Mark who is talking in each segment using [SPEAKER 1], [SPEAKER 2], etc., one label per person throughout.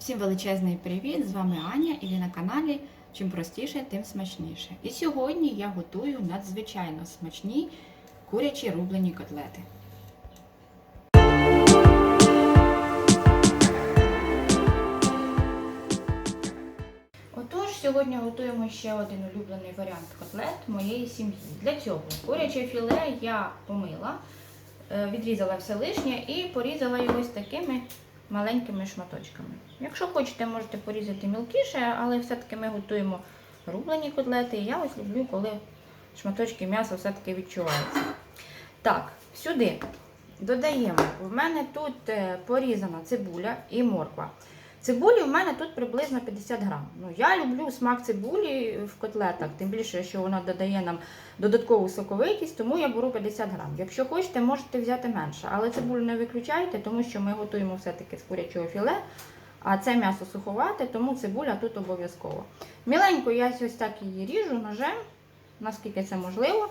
[SPEAKER 1] Всім величезний привіт! З вами Аня і ви на каналі Чим простіше, тим смачніше. І сьогодні я готую надзвичайно смачні курячі рублені котлети. Отож, сьогодні готуємо ще один улюблений варіант котлет моєї сім'ї. Для цього куряче філе я помила, е, відрізала все лишнє і порізала його ось такими маленькими шматочками. Якщо хочете, можете порізати мілкіше, але все-таки ми готуємо рублені котлети. Я ось люблю, коли шматочки м'яса все-таки відчуваються. Так, сюди додаємо. В мене тут е, порізана цибуля і морква. Цибулі в мене тут приблизно 50 грам. Ну, я люблю смак цибулі в котлетах, тим більше, що вона додає нам додаткову соковитість, тому я беру 50 грам. Якщо хочете, можете взяти менше. Але цибулю не виключайте, тому що ми готуємо все-таки з курячого філе, а це м'ясо суховате, тому цибуля тут обов'язково. Міленько я ось так її ріжу ножем, наскільки це можливо.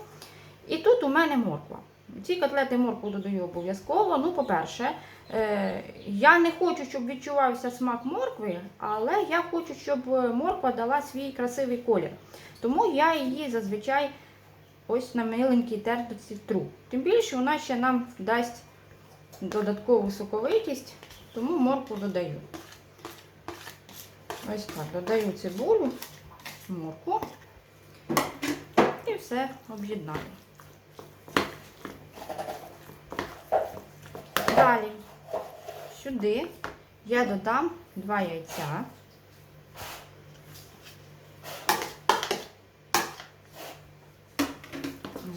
[SPEAKER 1] І тут у мене морква. Ці котлети моркву додаю обов'язково. Ну, по-перше, е, я не хочу, щоб відчувався смак моркви, але я хочу, щоб морква дала свій красивий колір. Тому я її зазвичай ось на миленькій терпиці тру. Тим більше вона ще нам дасть додаткову соковитість, тому моркву додаю. Ось так, додаю цибулю, моркву і все об'єднаю. Далі сюди я додам два яйця.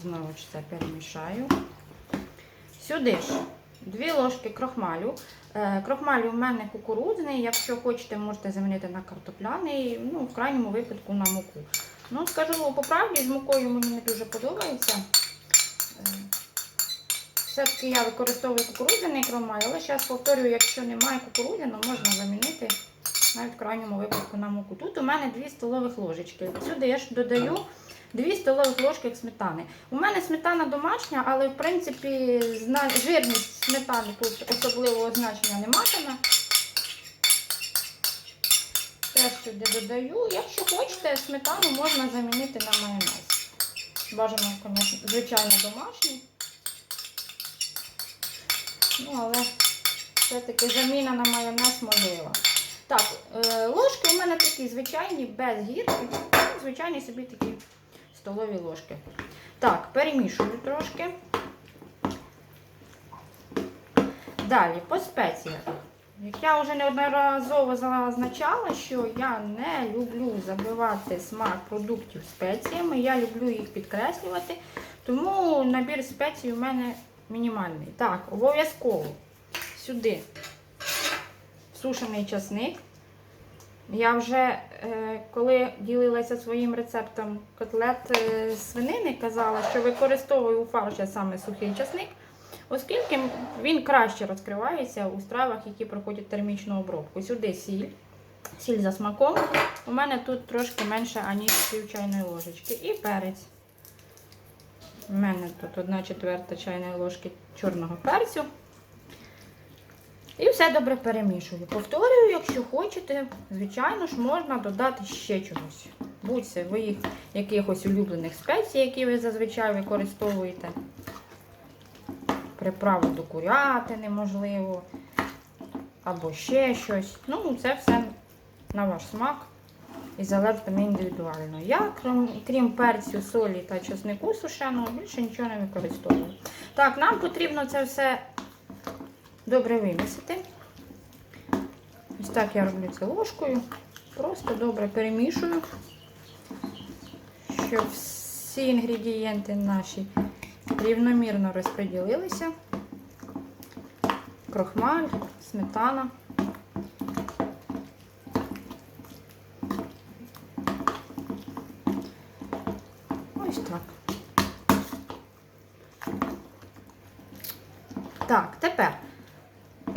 [SPEAKER 1] Знову ж це перемішаю. Сюди ж дві ложки крохмалю. Е, Крохмалю в мене кукурудзяний, якщо хочете, можете замінити на картопляний, ну, в крайньому випадку на муку. Ну, скажу по правді, з мукою мені не дуже подобається. Е, все-таки я використовую кукурудзяний крохмаль, але зараз повторюю, якщо немає кукурудзяного, можна замінити навіть в крайньому випадку на муку. Тут у мене 2 столових ложечки. Сюди я ж додаю 2 столових ложки сметани. У мене сметана домашня, але в принципі жирність сметани тут особливого значення не матиме. Теж сюди додаю. Якщо хочете, сметану можна замінити на майонез. Бажано, звичайно, домашній. Ну, але все-таки заміна на майонез можлива. Так, е, ложки у мене такі звичайні, без гірки. Звичайні собі такі столові ложки. Так, перемішую трошки. Далі, по спеціях. Як я вже неодноразово зазначала, що я не люблю забивати смак продуктів спеціями, я люблю їх підкреслювати, тому набір спецій у мене мінімальний. Так, обов'язково сюди сушений часник. Я вже, е, коли ділилася своїм рецептом котлет е, свинини, казала, що використовую у фарші саме сухий часник, оскільки він краще розкривається у стравах, які проходять термічну обробку. Сюди сіль, сіль за смаком. У мене тут трошки менше, аніж пів чайної ложечки. І перець. У мене тут 1 четверта чайної ложки чорного перцю. І все добре перемішую. Повторюю, якщо хочете, звичайно ж, можна додати ще чогось. Будь ви якихось улюблених спецій, які ви зазвичай використовуєте. Приправу до курятини, можливо, або ще щось. Ну, це все на ваш смак і залежатиме індивідуально. Я, крім, крім перцю, солі та чеснику сушеного, більше нічого не використовую. Так, нам потрібно це все добре вимісити. Ось так я роблю це ложкою. Просто добре перемішую, щоб всі інгредієнти наші рівномірно розподілилися. Крохмаль, сметана. Ось так. Так, тепер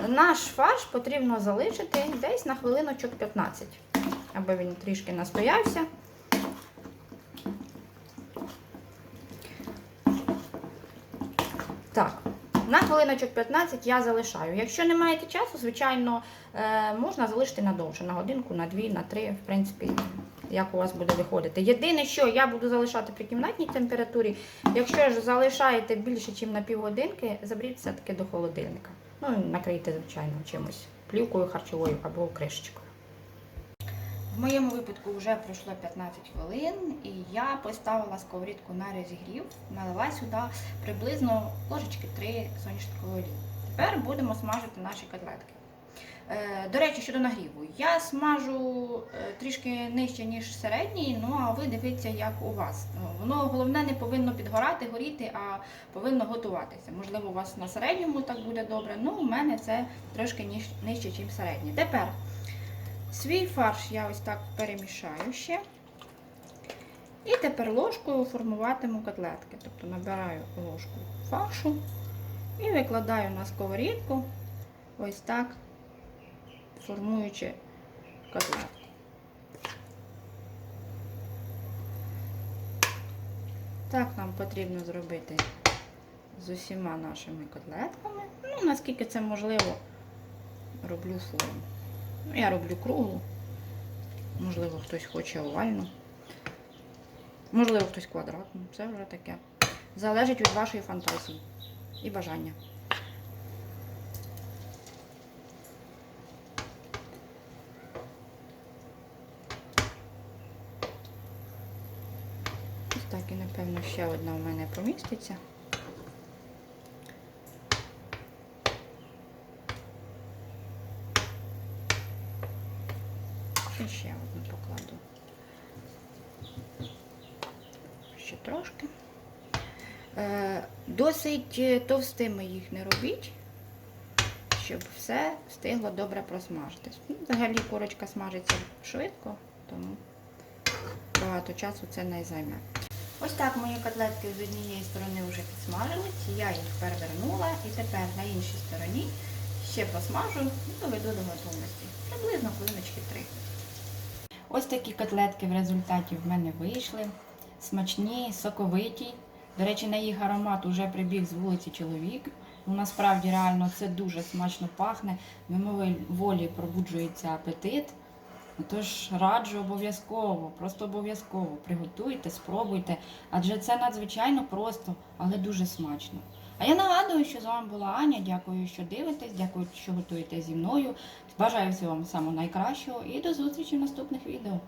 [SPEAKER 1] наш фарш потрібно залишити десь на хвилиночок 15, аби він трішки настоявся. Так, На хвилиночок 15 я залишаю. Якщо не маєте часу, звичайно, е, можна залишити надовше, на годинку, на дві, на три, в принципі, як у вас буде виходити. Єдине, що я буду залишати при кімнатній температурі, якщо ж залишаєте більше, ніж на півгодинки, заберіть все-таки до холодильника. Ну, і накрийте, звичайно, чимось, плівкою харчовою або кришечкою. В моєму випадку вже пройшло 15 хвилин, і я поставила сковорідку на розігрів, налила сюди приблизно ложечки 3 соняшникової олії. Тепер будемо смажити наші котлетки. Е, До речі, щодо нагріву, я смажу е, трішки нижче, ніж середній, ну а ви дивіться, як у вас. Ну, Воно головне не повинно підгорати, горіти, а повинно готуватися. Можливо, у вас на середньому так буде добре. Ну, у мене це трошки нижче, ніж середній. Тепер свій фарш я ось так перемішаю ще. І тепер ложкою формуватиму котлетки. Тобто набираю ложку фаршу і викладаю на сковорідку ось так, формуючи котлетку. Так нам потрібно зробити з усіма нашими котлетками. Ну, наскільки це можливо, роблю форму. Ну, я роблю круглу. Можливо, хтось хоче овальну. Можливо, хтось квадратну. Це вже таке. Залежить від вашої фантазії і бажання. Так і, напевно, ще одна у мене поміститься. І ще одну покладу. Ще трошки. Е, досить е, товстими їх не робіть, щоб все встигло добре просмажитись. Ну, взагалі курочка смажиться швидко, тому багато часу це не займе. Ось так мої котлетки з однієї сторони вже підсмажились, я їх перевернула і тепер на іншій стороні ще посмажу і доведу до готовності. Приблизно хвилиночки три. Ось такі котлетки в результаті в мене вийшли. Смачні, соковиті. До речі, на їх аромат уже прибіг з вулиці чоловік. Ну, насправді реально це дуже смачно пахне. Мимоволі пробуджується апетит. Тож раджу обов'язково, просто обов'язково приготуйте, спробуйте, адже це надзвичайно просто, але дуже смачно. А я нагадую, що з вами була Аня. Дякую, що дивитесь, дякую, що готуєте зі мною. Бажаю всього вам самого найкращого і до зустрічі в наступних відео.